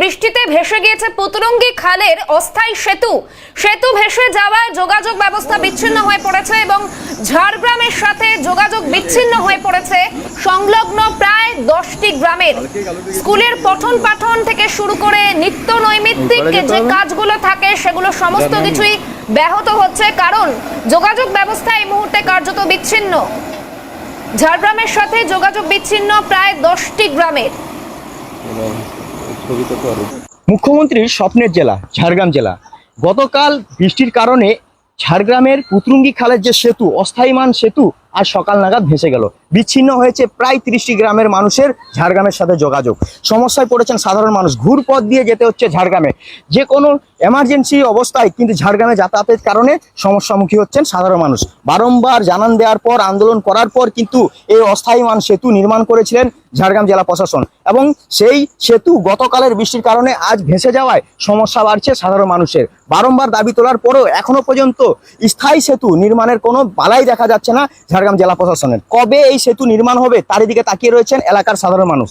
বৃষ্টিতে ভেসে গিয়েছে পুতুরঙ্গি খালের অস্থায়ী সেতু। সেতু ভেসে যাওয়ায় যোগাযোগ ব্যবস্থা বিচ্ছিন্ন হয়ে পড়েছে এবং ঝাড়গ্রামের সাথে যোগাযোগ বিচ্ছিন্ন হয়ে পড়েছে। সংলগ্ন প্রায় দশটি গ্রামের। স্কুলের পঠন পাঠন থেকে শুরু করে নিত্য নৈমিত্তিক যে কাজগুলো থাকে সেগুলো সমস্ত কিছুই ব্যাহত হচ্ছে কারণ যোগাযোগ ব্যবস্থা এই মুহূর্তে কার্যত বিচ্ছিন্ন। ঝাড়গ্রামের সাথে যোগাযোগ বিচ্ছিন্ন প্রায় দশটি গ্রামের। মুখ্যমন্ত্রীর স্বপ্নের জেলা, ঝাড়গ্রাম জেলা। গতকাল বৃষ্টির কারণে ঝাড়গ্রামের পুতরুঙ্গি খালের যে সেতু অস্থায়ীমান সেতু আজ সকাল নাগাদ ভেসে গেল। বিচ্ছিন্ন হয়েছে প্রায় তিরিশটি গ্রামের মানুষের ঝাড়গ্রামের সাথে যোগাযোগ। সমস্যায় পড়েছেন সাধারণ মানুষ। ঘুর পথ দিয়ে যেতে হচ্ছে ঝাড়গ্রামে। যে কোনো এমার্জেন্সি অবস্থায় কিন্তু ঝাড়গ্রামে যাতায়াতের কারণে সমস্যামুখী হচ্ছেন সাধারণ মানুষ। বারংবার জানান দেওয়ার পর, আন্দোলন করার পর কিন্তু এই অস্থায়ীমান সেতু নির্মাণ করেছিলেন ঝাড়গ্রাম জেলা প্রশাসন। এবং সেই সেতু গতকালের বৃষ্টির কারণে আজ ভেসে যাওয়ায় সমস্যা বাড়ছে সাধারণ মানুষের। বারংবার দাবি তোলার পরেও এখনও পর্যন্ত স্থায়ী সেতু নির্মাণের কোনো বালাই দেখা যাচ্ছে না ঝাড়গ্রাম জেলা প্রশাসনের। কবে এই সেতু নির্মাণ হবে, তার দিকে তাকিয়ে রয়েছেন এলাকার সাধারণ মানুষ।